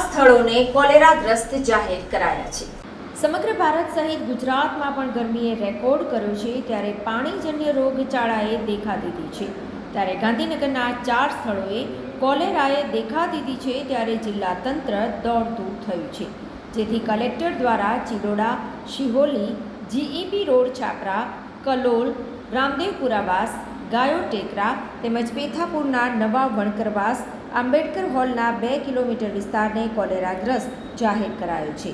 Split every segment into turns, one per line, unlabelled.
સ્થળોને કોલેરાગ્રસ્ત જાહેર કરાયા છે. સમગ્ર ભારત સહિત ગુજરાતમાં પણ ગરમીએ રેકોર્ડ કર્યો છે ત્યારે પાણીજન્ય રોગચાળાએ દેખા દીધી છે. ત્યારે ગાંધીનગરના ચાર સ્થળોએ કોલેરાએ દેખા દીધી છે ત્યારે જિલ્લા તંત્ર દોડતું થયું છે. જેથી કલેક્ટર દ્વારા ચિરોડા, શિહોલી, જીઈબી રોડ, છાપરા, કલોલ, રામદેવપુરાવાસ ગાયો ટેકરા તેમજ પેથાપુરના નવા વણકરવાસ આંબેડકર હોલના બે કિલોમીટર વિસ્તારને કોલેરાગ્રસ્ત જાહેર કરાયો છે.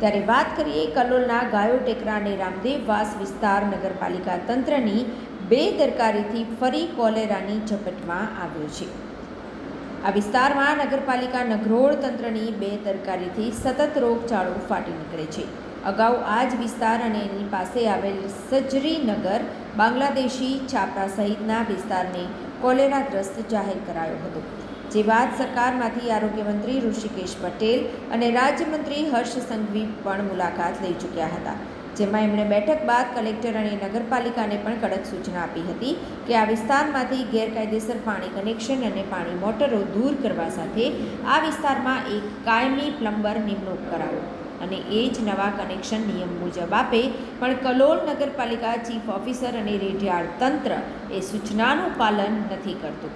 ત્યારે વાત કરીએ કલોલના ગાયો ટેકરા અને રામદેવવાસ વિસ્તાર નગરપાલિકા તંત્રની બેદરકારીથી ફરી કોલેરાની ઝપટમાં આવ્યો છે. આ વિસ્તારમાં નગરપાલિકા નગરોળ તંત્રની બેદરકારીથી સતત રોગચાળો ફાટી નીકળે છે. અગાઉ આ જ વિસ્તાર અને એની પાસે આવેલ સજરીનગર બાંગ્લાદેશી છાપરા સહિતના વિસ્તારને કોલેરાગ્રસ્ત જાહેર કરાયો હતો. જે બાદ સરકારમાંથી આરોગ્ય મંત્રી ઋષિકેશ પટેલ અને રાજ્યમંત્રી હર્ષ સંઘવી પણ મુલાકાત લઈ ચૂક્યા હતા, જેમાં એમણે બેઠક બાદ કલેક્ટર અને નગરપાલિકાને પણ કડક સૂચના આપી હતી કે આ વિસ્તારમાંથી ગેરકાયદેસર પાણી કનેક્શન અને પાણી મોટરો દૂર કરવા સાથે આ વિસ્તારમાં એક કાયમી પ્લમ્બર નિમણૂક કરાવો અને એ જ નવા કનેક્શન નિયમ મુજબ આપે, પણ કલોલ નગરપાલિકા ચીફ ઓફિસર અને રેડિયાળ તંત્ર એ સૂચનાનું પાલન નથી કરતું.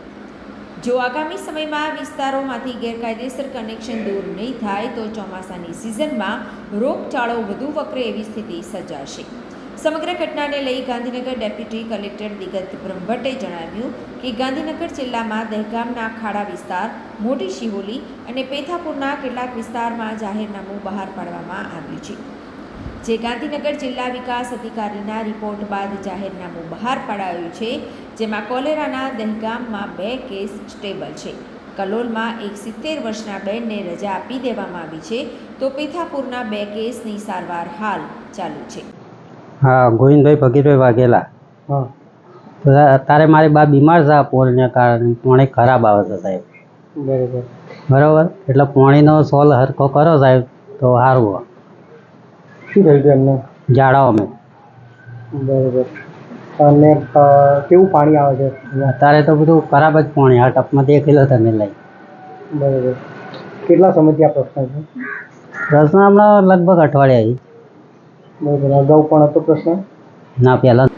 જો આગામી સમયમાં વિસ્તારોમાંથી ગેરકાયદેસર કનેક્શન દૂર નહીં થાય તો ચોમાસાની સિઝનમાં રોગચાળો વધુ વકરે એવી સ્થિતિ સર્જાશે. સમગ્ર ઘટનાને લઈ ગાંધીનગર ડેપ્યુટી કલેક્ટર દિગત બ્રહ્મભટ્ટે જણાવ્યું કે ગાંધીનગર જિલ્લામાં દહેગામના ખાડા વિસ્તાર, મોટી શિહોલી અને પેથાપુરના કેટલાક વિસ્તારમાં જાહેરનામું બહાર પાડવામાં આવ્યું છે. જે ગાંધીનગર જિલ્લા વિકાસ અધિકારીના રિપોર્ટ બાદ જાહેરનામું બહાર પડાયું છે જેમાં કોલેરાના દહેગામમાં બે કેસ સ્ટેબલ છે. કલોલમાં એક સિત્તેર વર્ષના બેનને રજા આપી દેવામાં આવી છે તો પેથાપુરના બે કેસની સારવાર હાલ ચાલુ છે.
હા ગોવિંદભાઈ ભગીરભાઈ વાઘેલા.
હા.
તો અત્યારે મારી બા બીમાર છે આ પોળને કારણે પોણી ખરાબ આવે છે સાહેબ.
બરાબર.
બરાબર? એટલે પોણીનો સોલ હરખો કરો સાહેબ તો સારું
શું થયું હતું એમને?
જાડાઓ મેં
બરોબર. અને કેવું પાણી આવે છે?
અત્યારે તો બધું ખરાબ જ પાણી આ ટપમાં દેખેલો તમે લઈ.
બરોબર. કેટલા સમયથી આ પ્રશ્ન છે?
પ્રશ્ન હમણાં લગભગ અઠવાડિયા
બરોબર. અગાઉ પણ હતો પ્રશ્ન?
ના પહેલાં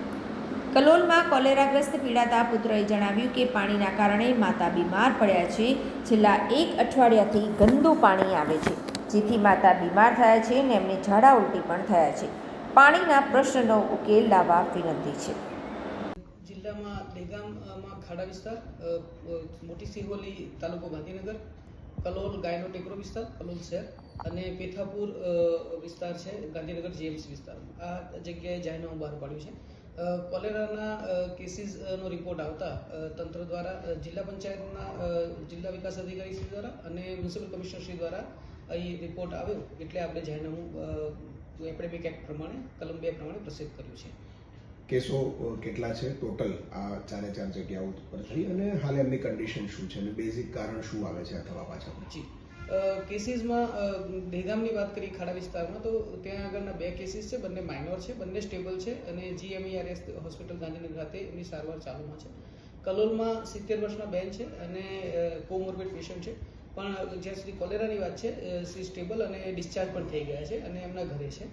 કલોલમાં કોલેરાગ્રસ્ત પીડાતા પુત્રએ જણાવ્યું કે પાણીના કારણે માતા બીમાર પડ્યા છે. છેલ્લા એક અઠવાડિયાથી ગંદુ પાણી આવે છે. જેથી માતા બીમાર થયા છે અને એમને ઝાડા ઉલટી પણ થયા છે. પાણીના પ્રશ્નનો ઉકેલ લાવવા વિનંતી છે.
જિલ્લામાં દહેગામમાં ખાડા વિસ્તાર મોટી સિરવલી તાલુકો ગાંધીનગર, કલોલ, ગાયનો ટેકરો વિસ્તાર, કલોલ શહેર અને પેથાપુર વિસ્તાર છે, ગાંધીનગર જીએમસી વિસ્તાર. આ જગ્યાએ જાહેરનામું બહાર પાડ્યું છે. કોલેરાના કેસીસનો રિપોર્ટ આવતા તંત્ર દ્વારા જિલ્લા પંચાયતના જિલ્લા વિકાસ અધિકારી શ્રી દ્વારા અને મ્યુનિસિપલ કમિશનર શ્રી દ્વારા અહીં રિપોર્ટ આવ્યો એટલે આપણે જાહેરનામું એપિડેમિક એક્ટ પ્રમાણે કલમ બે પ્રમાણે પ્રસિદ્ધ કર્યું છે.
કેસો કેટલા છે? ટોટલ આ ચારે ચાર જગ્યાઓ પરથી અને હાલ એમની કન્ડિશન શું છે અને બેઝિક કારણ શું આવે છે અથવા પાછા પાછળ
જી. કેસીસમાં દહેગામની વાત કરી ખાડા વિસ્તારમાં તો ત્યાં આગળના બે કેસીસ છે બંને માઇનોર છે બંને સ્ટેબલ છે અને જીએમઈઆરએસ હોસ્પિટલ ગાંધીનગર ખાતે એમની સારવાર ચાલુમાં છે. કલોલમાં સિત્તેર વર્ષના બેન છે અને કોમોર્બિડ પેશન્ટ છે. પણ જ્યાં સુધી કોલેરાની વાત છે શ્રી સ્ટેબલ અને ડિસ્ચાર્જ પણ થઈ ગયા છે અને એમના ઘરે છે.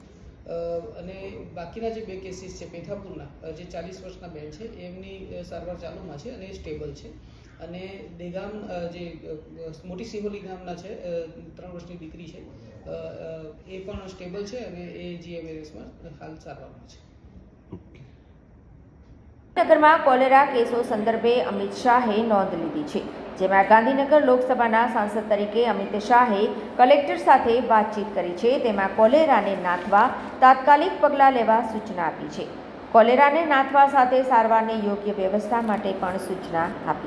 અને બાકીના જે બે કેસીસ છે, પેથાપુરના જે ચાલીસ વર્ષના બેન છે, એમની સારવાર ચાલુમાં છે અને એ સ્ટેબલ છે. અને દેગામ જે મોટી સિહોલી ગામના છે ત્રણ વર્ષની દીકરી છે એ પણ સ્ટેબલ છે અને એ જીએમએસમાં હાલ સારવારમાં છે.
નગરમાં કોલેરા કેસો સંદર્ભે અમિત શાહે નોંધ લીધી છે, જેમાં ગાંધીનગર લોકસભાના સાંસદ તરીકે અમિત શાહે કલેક્ટર સાથે વાતચીત કરી છે, તેમાં કોલેરાને નાથવા તાત્કાલિક પગલાં લેવા સૂચના આપી છે. કોલેરાને નાથવા સાથે સારવારની યોગ્ય વ્યવસ્થા માટે પણ સૂચના આપી